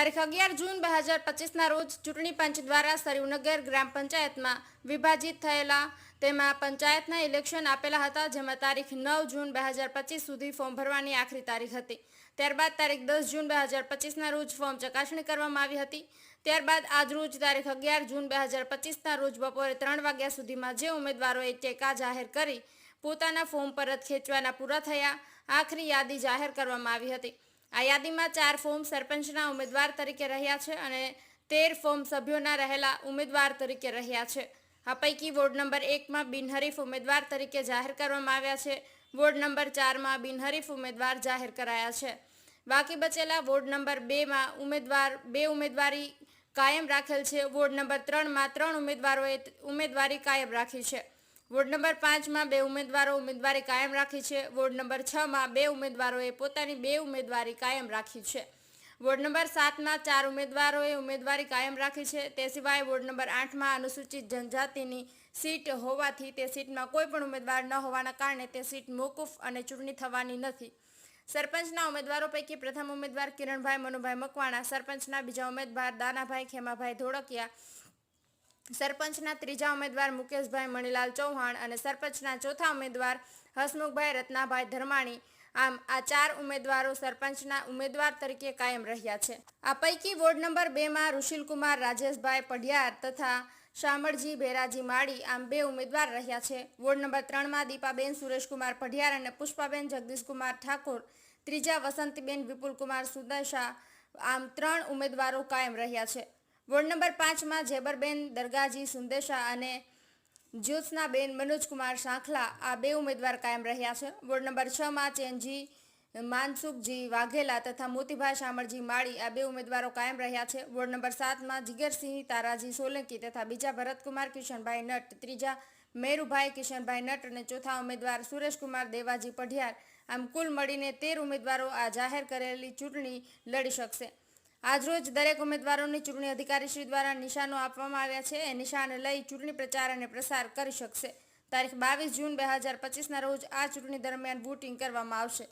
તારીખ અગિયાર જૂન બે હજાર પચીસના રોજ ચૂંટણી પંચ દ્વારા સરયુનગર ગ્રામ પંચાયતમાં વિભાજિત થયેલા તેમાં પંચાયતના ઇલેક્શન આપેલા હતા, જેમાં તારીખ નવ જૂન બે હજાર પચીસ સુધી ફોર્મ ભરવાની આખરી તારીખ હતી. ત્યારબાદ તારીખ દસ જૂન બે હજાર પચીસના રોજ ફોર્મ ચકાસણી કરવામાં આવી હતી. ત્યારબાદ આજરોજ તારીખ અગિયાર જૂન બે હજાર પચીસના રોજ બપોરે ત્રણ વાગ્યા સુધીમાં જે ઉમેદવારોએ ટેકા જાહેર કરી પોતાના ફોર્મ પરત ખેંચવાના પૂરા થયા. આખરી યાદી જાહેર કરવામાં આવી હતી. આ યાદીમાં ચાર ફોર્મ સરપંચના ઉમેદવાર તરીકે રહ્યા છે અને તેર ફોર્મ સભ્યોના રહેલા ઉમેદવાર તરીકે રહ્યા છે. આ પૈકી વોર્ડ નંબર એકમાં બિનહરીફ ઉમેદવાર તરીકે જાહેર કરવામાં આવ્યા છે. વોર્ડ નંબર ચારમાં બિનહરીફ ઉમેદવાર જાહેર કરાયા છે. બાકી બચેલા વોર્ડ નંબર બેમાં ઉમેદવાર, બે ઉમેદવારી કાયમ રાખેલ છે. વોર્ડ નંબર ત્રણમાં ત્રણ ઉમેદવારોએ ઉમેદવારી કાયમ રાખી છે. વોર્ડ નંબર પાંચમાં બે ઉમેદવારો ઉમેદવારી કાયમ રાખી છે. વોર્ડ નંબર છમાં બે ઉમેદવારોએ પોતાની બે ઉમેદવારી કાયમ રાખી છે. વોર્ડ નંબર સાતમાં ચાર ઉમેદવારોએ ઉમેદવારી કાયમ રાખી છે. તે સિવાય વોર્ડ નંબર આઠમાં અનુસૂચિત જનજાતિની સીટ હોવાથી તે સીટમાં કોઈ પણ ઉમેદવાર ન હોવાના કારણે તે સીટ મોકૂફ અને ચૂંટણી થવાની નથી. સરપંચના ઉમેદવારો પૈકી પ્રથમ ઉમેદવાર કિરણભાઈ મનુભાઈ મકવાણા, સરપંચના બીજા ઉમેદવાર દાનાભાઈ ખેમાભાઈ ધોળકિયા સરપંચના ત્રીજા ઉમેદવાર મુકેશભાઈ મણીલાલ ચૌહાણ અને સરપંચના ચોથા ઉમેદવાર હસમુખભાઈ રત્નાભાઈ ધર્માણી. આમ આ ચાર ઉમેદવારો સરપંચના ઉમેદવાર તરીકે કાયમ રહ્યા છે. આ પૈકી વોર્ડ નંબર બેમાં ઋષિલકુમાર રાજેશભાઈ પઢિયાર તથા શામળજી ભેરાજી માળી આમ બે ઉમેદવાર રહ્યા છે. વોર્ડ નંબર ત્રણમાં દીપાબેન સુરેશકુમાર પઢિયાર અને પુષ્પાબેન જગદીશકુમાર ઠાકોર. ત્રીજા વસંતીબેન વિપુલકુમાર સુદશા આમ ત્રણ ઉમેદવારો કાયમ રહ્યા છે. વોર્ડ નંબર પાંચમાં જેબરબેન દરગાજી સુંદેશા અને જ્યોત્સનાબેન મનોજકુમાર સાંખલા આ બે ઉમેદવાર કાયમ રહ્યા છે. વોર્ડ નંબર છમાં ચેનજી માનસુખજી વાઘેલા તથા મોતીભાઈ શામળજી માળી આ બે ઉમેદવારો કાયમ રહ્યા છે. વોર્ડ નંબર સાતમાં જીગરસિંહ, તારાજી સોલંકી તથા બીજા ભરતકુમાર, કિશનભાઈ નટ, ત્રીજા મેરુભાઈ, કિશનભાઈ નટ અને ચોથા ઉમેદવાર સુરેશકુમાર દેવાજી પઢિયાર. આમ કુલ મળીને તેર ઉમેદવારો આ જાહેર કરેલી ચૂંટણી લડી શકશે. આજરોજ દરેક ઉમેદવારોની ચૂંટણી અધિકારીશ્રી દ્વારા નિશાનો આપવામાં આવ્યા છે. એ નિશાને લઈ ચૂંટણી પ્રચાર અને પ્રસાર કરી શકશે. તારીખ બાવીસ જૂન બે હજાર પચીસના રોજ આ ચૂંટણી દરમિયાન વોટિંગ કરવામાં આવશે.